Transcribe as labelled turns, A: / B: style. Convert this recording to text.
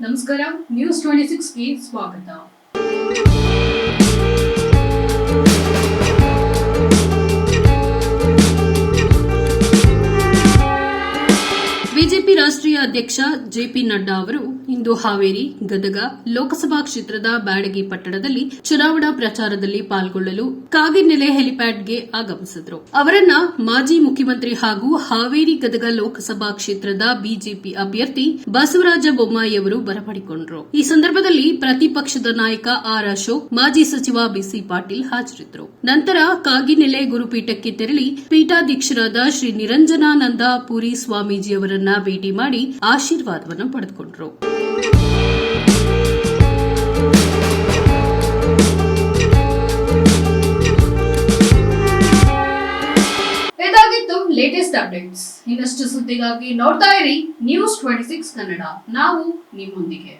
A: ನಮಸ್ಕಾರ news twenty ಸಿಕ್ಸ್ಗೆ ಸ್ವಾಗತ BJP ರಾಷ್ಟ್ರೀಯ ಅಧ್ಯಕ್ಷ ಜೆಪಿ ನಡ್ಡಾ ಅವರು ಇಂದು ಹಾವೇರಿ, ಗದಗ ಲೋಕಸಭಾ ಕ್ಷೇತ್ರದ ಬ್ಯಾಡಗಿ ಪಟ್ಟಣದಲ್ಲಿ ಚುನಾವಣಾ ಪ್ರಚಾರದಲ್ಲಿ ಪಾಲ್ಗೊಳ್ಳಲು ಕಾಗಿನೆಲೆ ಹೆಲಿಪ್ಯಾಡ್ಗೆ ಆಗಮಿಸಿದರು. ಅವರನ್ನ ಮಾಜಿ ಮುಖ್ಯಮಂತ್ರಿ ಹಾಗೂ ಹಾವೇರಿ, ಗದಗ ಲೋಕಸಭಾ ಕ್ಷೇತ್ರದ ಬಿಜೆಪಿ ಅಭ್ಯರ್ಥಿ ಬಸವರಾಜ ಬೊಮ್ಮಾಯಿ ಅವರು ಬರಮಾಡಿಕೊಂಡರು ಈ ಸಂದರ್ಭದಲ್ಲಿ ಪ್ರತಿಪಕ್ಷದ ನಾಯಕ ಆರ್ ಅಶೋಕ್, ಮಾಜಿ ಸಚಿವ ಬಿಸಿ ಪಾಟೀಲ್ ಹಾಜರಿದ್ದರು. ನಂತರ ಕಾಗಿನೆಲೆ ಗುರುಪೀಠಕ್ಕೆ ತೆರಳಿ ಪೀಠಾಧ್ಯಕ್ಷರಾದ ಶ್ರೀ ನಿರಂಜನಾನಂದ ಪುರಿ ಸ್ವಾಮೀಜಿಯವರನ್ನ ಭೇಟಿ ಮಾಡಿ ಆಶೀರ್ವಾದವನ್ನು ಪಡೆದುಕೊಂಡರು. ಇದಾಗಿತ್ತು ಲೇಟೆಸ್ಟ್ ಅಪ್ಡೇಟ್ಸ್ ಇನ್ನಷ್ಟು ಸುದ್ದಿಗಾಗಿ ನೋಡ್ತಾ ಇರಿ ನ್ಯೂಸ್ ಟ್ವೆಂಟಿ ಸಿಕ್ಸ್ ಕನ್ನಡ. ನಾವು ನಿಮ್ಮೊಂದಿಗೆ.